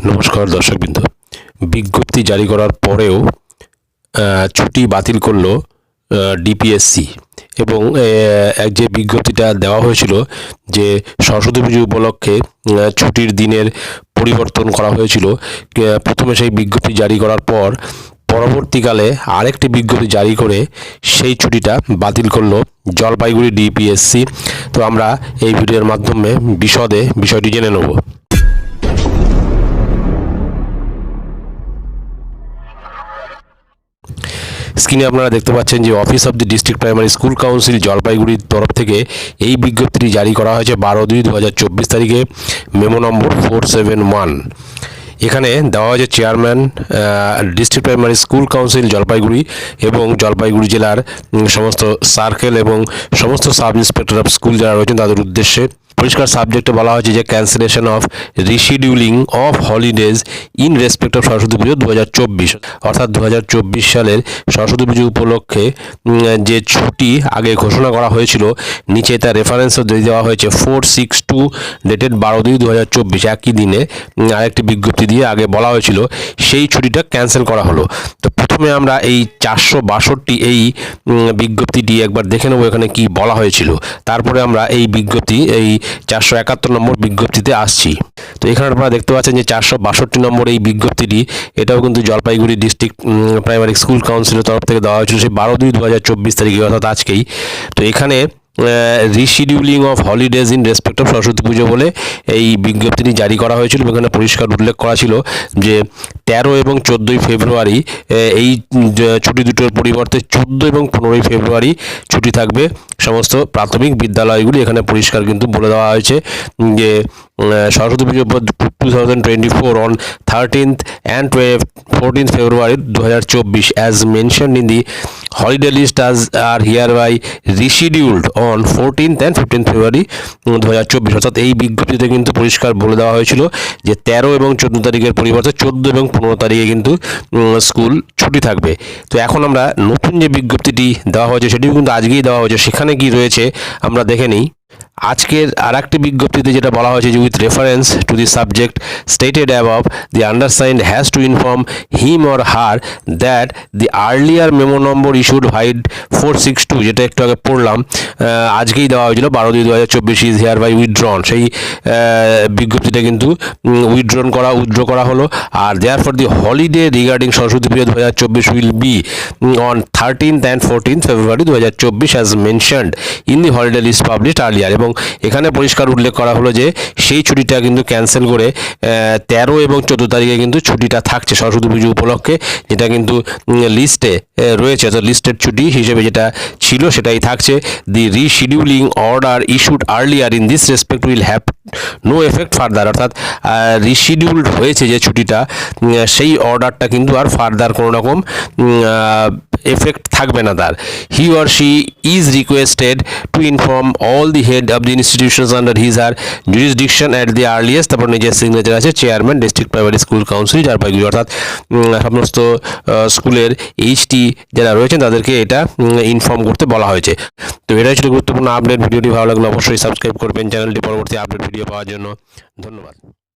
নমস্কার দর্শকবৃন্দ। বিজ্ঞপ্তি জারি করার পরেও ছুটি বাতিল করল ডিপিএসসি এবং এক যে বিজ্ঞপ্তিটা দেওয়া হয়েছিল যে সরস্বতী পুজো উপলক্ষে ছুটির দিনের পরিবর্তন করা হয়েছিল প্রথমে সেই বিজ্ঞপ্তি জারি করার পর পরবর্তীকালে আরেকটি বিজ্ঞপ্তি জারি করে সেই ছুটিটা বাতিল করল জলপাইগুড়ি ডিপিএসসি তো আমরা এই ভিডিওর মাধ্যমে বিশদে বিষয়টি জেনে নেব। স্ক্রিনে আপনারা দেখতে পাচ্ছেন যে office of the district primary school council জলপাইগুড়ির তরফ থেকে এই বিজ্ঞপ্তিটি জারি করা হয়েছে বারো দুই দু তারিখে, memo number four seven one. এখানে দেওয়া হয়েছে chairman district primary school council Jalpaiguri এবং জলপাইগুড়ি জেলার সমস্ত সার্কেল এবং সমস্ত সাব ইন্সপেক্টর অফ স্কুল যারা রয়েছেন তাদের উদ্দেশ্যে পরিষ্কার সাবজেক্টে বলা হয়েছে যে cancellation of rescheduling of holidays in respect of Saraswati Puja দু হাজার চব্বিশ। অর্থাৎ দু হাজার চব্বিশ সালের সরস্বতী পুজো উপলক্ষে যে ছুটি আগে ঘোষণা করা হয়েছিল, নিচে তার রেফারেন্সও দিয়ে দেওয়া হয়েছে ফোর সিক্স টু ডেটেড বারো দুই দু একই দিনে আরেকটি বিজ্ঞপ্তি দিয়ে আগে বলা হয়েছিল, সেই ছুটিটা ক্যান্সেল করা হলো। তো প্রথমে আমরা এই চারশো বাষট্টি এই বিজ্ঞপ্তিটি একবার দেখে নেব এখানে কি বলা হয়েছিল। তারপরে আমরা এই বিজ্ঞপ্তি, এই চারশো একাত্তর নম্বর বিজ্ঞপ্তিতে আসছি। তো এখানে আপনারা দেখতে পাচ্ছেন যে চারশো বাষট্টি নম্বর এই বিজ্ঞপ্তিটি, এটাও কিন্তু জলপাইগুড়ি ডিস্ট্রিক্ট প্রাইমারি স্কুল কাউন্সিলের তরফ থেকে দেওয়া হয়েছিল সেই বারো দুই দু হাজার চব্বিশ তারিখে, অর্থাৎ আজকেই। তো এখানে rescheduling of holidays in respect of Saraswati Puja বলে এই বিজ্ঞপ্তিটি জারি করা হয়েছিল এখানে পরিষ্কার উল্লেখ করা ছিল যে তেরো এবং চোদ্দোই ফেব্রুয়ারি এই ছুটি দুটোর পরিবর্তে চোদ্দ এবং পনেরোই ফেব্রুয়ারি ছুটি থাকবে। সমস্ত প্রাথমিক বিদ্যালয়গুলি এখানে পরিষ্কার কিন্তু বলে দেওয়া হয়েছে যে Saraswati Puja two thousand twenty four on thirteenth and fourteenth February দু হাজার চব্বিশ as mention in the holiday list আজ are hereby rescheduled on fourteenth and fifteenth February দু হাজার চব্বিশ। অর্থাৎ এই বিজ্ঞপ্তিতে কিন্তু পরিষ্কার বলে দেওয়া হয়েছিল যে, তেরো এবং চোদ্দ তারিখের পরিবর্তে চোদ্দ এবং পনেরো তারিখে কিন্তু স্কুল ছুটি থাকবে। তো এখন আমরা নতুন যে বিজ্ঞপ্তিটি দেওয়া হয়েছে, সেটিও কিন্তু আজকেই দেওয়া হয়েছে। সেখানে কি রয়েছে, আমরা দেখে নিই। আজকের আর একটি বিজ্ঞপ্তিতে যেটা বলা হয়েছে যে with reference to the subject stated above the undersigned has to inform him or her that the earlier memo number issued vide four six two যেটা একটু আগে পড়লাম আজকেই দেওয়া হয়েছিল বারো দুই দু হাজার চব্বিশ ইজ হেয়ার বাই উইথড্রন সেই বিজ্ঞপ্তিটা কিন্তু উইথড্রন করা উইথড্র করা হলো। আর therefore the holiday regarding Saraswati Puja দু হাজার চব্বিশ will be on thirteenth and fourteenth February দু হাজার চব্বিশ as mentioned in the holiday list published earlier এবং এখানে পরিষ্কার উল্লেখ করা হলো যে, সেই ছুটিটা কিন্তু ক্যান্সেল করে তেরো এবং চোদ্দ তারিখে কিন্তু ছুটিটা থাকছে সরস্বতী পুজো উপলক্ষে, যেটা কিন্তু লিস্টে রয়েছে। তো লিস্টেড ছুটি হিসেবে যেটা ছিল সেটাই থাকছে। The rescheduling order issued earlier in this respect will have no effect further অর্থাৎ রিশিডিউলড হয়েছে যে ছুটিটা সেই অর্ডারটা কিন্তু আর ফার্দার কোনো রকম এফেক্ট থাকবে না তার। He or she is requested to inform all the head of the institutions under his or jurisdiction at the earliest তারপর নিজের সিগনেচার আছে chairman district primary school council Jalpaiguri অর্থাৎ সমস্ত স্কুলের এইচটি যারা রয়েছেন, তাদেরকে এটা ইনফর্ম করতে বলা হয়েছে। তো এটাই ছিল গুরুত্বপূর্ণ আপডেট ভিডিওটি ভালো লাগলে অবশ্যই সাবস্ক্রাইব করবেন। চ্যানেলটি পরবর্তী আপডেট ভিডিও পাওয়ার জন্য ধন্যবাদ।